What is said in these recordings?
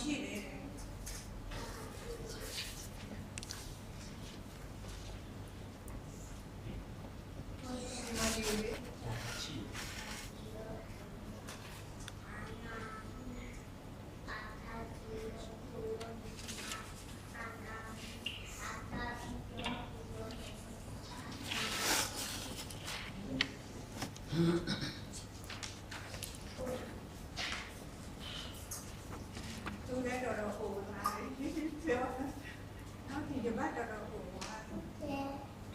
ရှိတယ် သူလည်းတော်တော်ဟိုလာတယ်ပြောနောက်ဒီကဘတ်တော်တော်ဟိုလာတ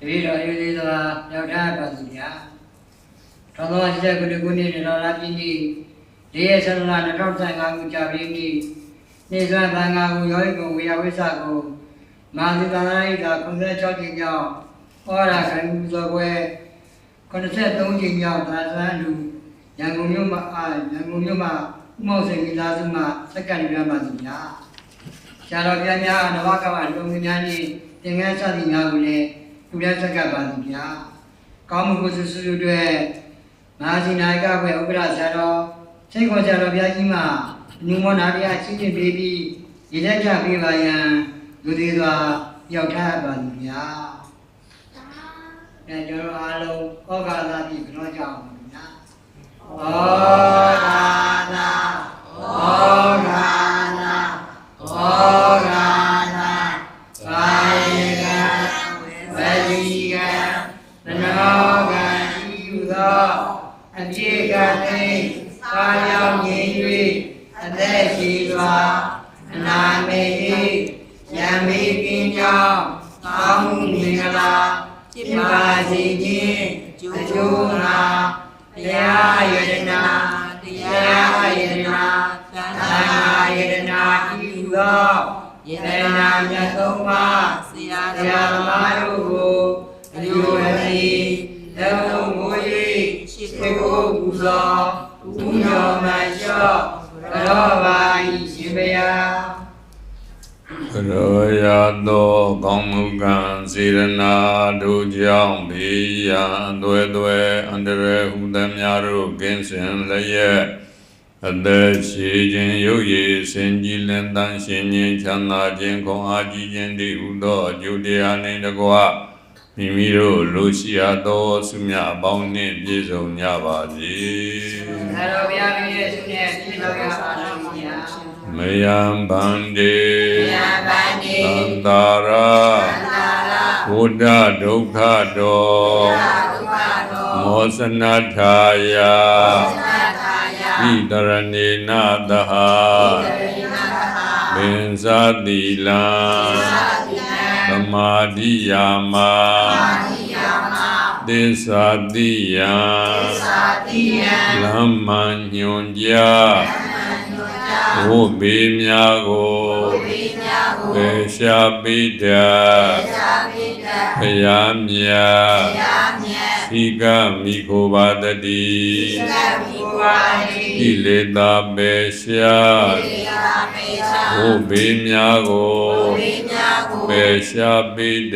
ပည့်တော်ယူသေးစွာရောက်ထားပါသူဗျာသောသောရှိတဲ့ကုတကုနေတော်လာပြင်းကြီးဒီရဲ့ဆန္ဒလာ2015ခုကြာပြင်းကြီးနေစွမ်းသံဃာကိုရောဤကိုဝေယဝိသကိုမာသီသန္တာရိတာ96ကြိမ်မြောက်ဟောရာခံမှုသောပွဲ93ကြိမ်မြောက်သာသနာလူရန်ကုန်မြို့မှာအာရန်ကုန်မြို့မှာ ဥမောက်စိန်မိသားစုမှာစက္ကန့်ရပါသူဗျာဆရာတော်ဘုရားများနဝကမလူငယ်များနှင့်သင်္ကန်းစသည်များကိုလည်းပြုရဆက်ကပ်ပါသည်ဗျာ။ကောင်းမှုကိုစုစုတွေမဟာစီနာယကဘွယ်ဥပဒဆရာတော်စိတ်ခေါ်ဆရာတော်ဘုရားကြီးမှာအနုမောနာတရားချင်းချင်းပေးပြီးရည်လက်ကြပေးပါရန်လူသေးစွာရောက်ထားပါသည်ဗျာ။အဲကျွန်တော်အားလုံးဩဃာသာပြီးကြောကြအောင်ပါဗျာ။ဩဃာသာဩဃာသာဩဃာနာကာယကံဝစီကံမနောကံဤဟုသော အပြည့်ကသိကာ တရားယတနာတရားယတနာသံဃာယတနာဤဟုသောယေတနာမြတ်သုံးပါးဆရာတော်သမားတို့ကိုအယုဝတိလက်လုံးမူ၍ရှိခိုးကိုပူဇော်ဘုရောမလျှော့ကြောပါ၏ရှ ရောရသောကောင်းမှုကံစေရနာတို့ကြောင့်ဘေးရန်သွဲသွဲအန္တရာယ်ဟုသမျှတို့ကင်းစင်လျက်အသက်ရှိခြင်းရုပ်ရည်စင်ကြည်လင်တန်းရှင်ခြင်းချမ်းသာခြင်းခွန်အားကြီးခြင်းတည်းဟုသောအကျိုးတရားနှင့်တကွမိမိတို့လိုရှိအပ်သောဆုမြတ်အပေါင်းနှင့်ပြည့်စုံကြပါစေသာတော်ဘုရားမြည့်ဆုနဲ့ပြည့်တော်ရပါတော်မူပါ မယံဗန္တိဘုရားပန္တိသန္တာရသာရဘုဒ္ဓဒုက္ခတောဒုက္ခတော်မောစနထာယသတ္ထာယဣတရဏေနသဟသရိနာဟပင်စတိလံသာတိနံသမာဓိယာမအာတိယမသစ္စာတိယံသာတိယံလမ္မညွန်ကြ သမံညုကြဘုဘေများကိုဝိညာကိုပေရှာပိတသာပိတဘုရားမြတ်ဘုရားမြတ်သီကမိခိုပါတတိသက္ကမိဝါရိကိလေသာပေရှာသေယမေချာဘုဘေများကိုဝိညာကိုပေရှာပိတ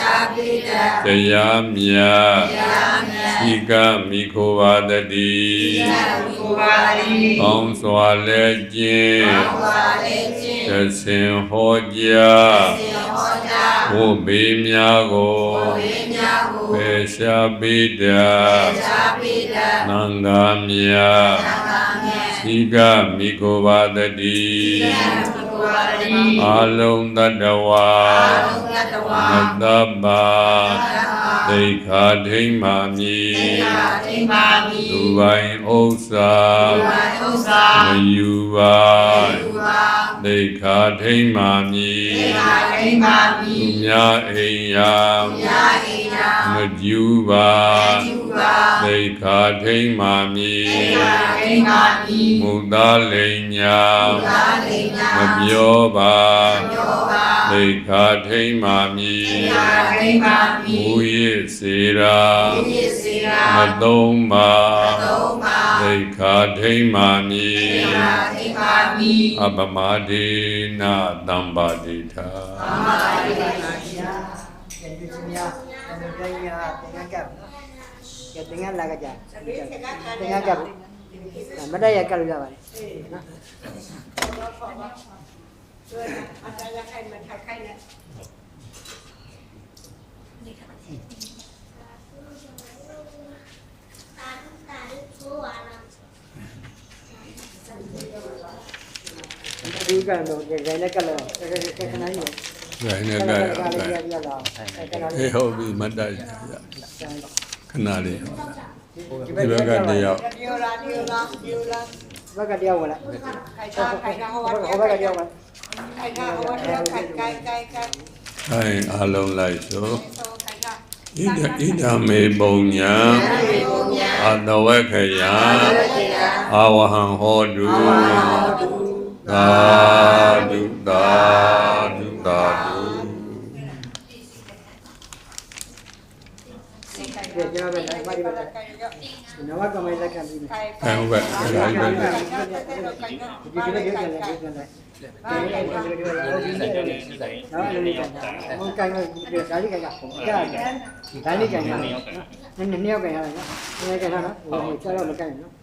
သာပိတတရားမြတ် ဘုရားမြတ်သီကမိခိုပါတတိသက္ကမိဝါရိကောင်းစွာလက်ကျင့်ဝါလေခြင်းသစင်ဟောကြားသေဟောတာဘုဘေများကိုဝိညာကိုပေရှာပိတသာပိတနန္ဒာမြတ်သက္ကမြတ်သီကမိခိုပါတတိသက္ကမိဝါရိ အာလုံးတတဝါအာရုံတတဝါမတ္တပါဒိဋ္ဌာဒိမ္မာမိသေယတိမာမိသူပိုင်ဥစ္စာဝါဥစ္စာမယူပါ ယူပါဒိဋ္ဌာဒိမ္မာမိသေယတိမာမိသူများအိမ်ယာယာဣယာမကျူပါယူပါဒိဋ္ဌာဒိမ္မာမိသေယတိမာမိမုသာလိန်ညာသာလိညာမပြောပါယောပါဒိဋ္ဌာဒိမ္မာမိသေယတိမာမိမူရစေရာဣတိစေရာမသုံးပါသုံးပါ ဒိဋ္ဌာဒိမ္မာမိသေယတိမာမိအပမဒေနာတမ္ပါတိထာသမ္မာရိပါရှိယကဲဒီစမြာတန်တိုင်းရတင်ငါကပ်ကဲတင်ငါလာကြကြတင်ငါကပ်မတက်ရကတ်လို့ရပါတယ်အေးနော်တော့ခေါ်ပါဆိုရင်အတရခိုင်မထိုက်ခိုင်နဲ့ ဒီကတော့ဒီလည်းကတ်လို့ခဏလေးဂိုင်းနဲ့ကဲကတ်ရရလာခဏအေးဟုတ်ပြီမတ်တိုက်ရခဏလေးဒီဒီဘက်ကတယောက်ဒီလိုလားဒီလိုလားဒီလိုလားဘက်ကတယောက်ဝင်လာခိုင်တာခိုင်တာဟိုဟိုဘာဘက်ကတယောက်ဝင်ခိုင်တာဟိုဘာခိုင်ခိုင်ခိုင်ခိုင်ဂိုင်းအလုံးလိုက်ဆိုဆိုခိုင်တာဣဒဣဒမေပုံညာအတဝခယအာဝဟံဟောတု သာဓုသာဓုသာဓုဒီကျွန်တော်ပဲတိုင်းပါဒီဘက်ကနဝကမိုင်းလက်ခံပြီးမယ်အဲဟုတ်ကဲ့ဒါကြီးပဲဒီဒီဒီဒီဒီဒီဒီနော်အဲ့ဒီကဘုံကိုင်းလို့ဒါလေးကကကြားဒါလေးကကနည်းနည်းယောက်ကရတယ်နော်နည်းကနော်ဟိုကျတော့မကိုင်းနော်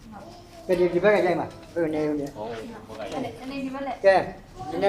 ဒီဒီဘက်ကကြိုက်ပါဘယ်နေနေအနေဒီဘက်လက်ကဲနည်း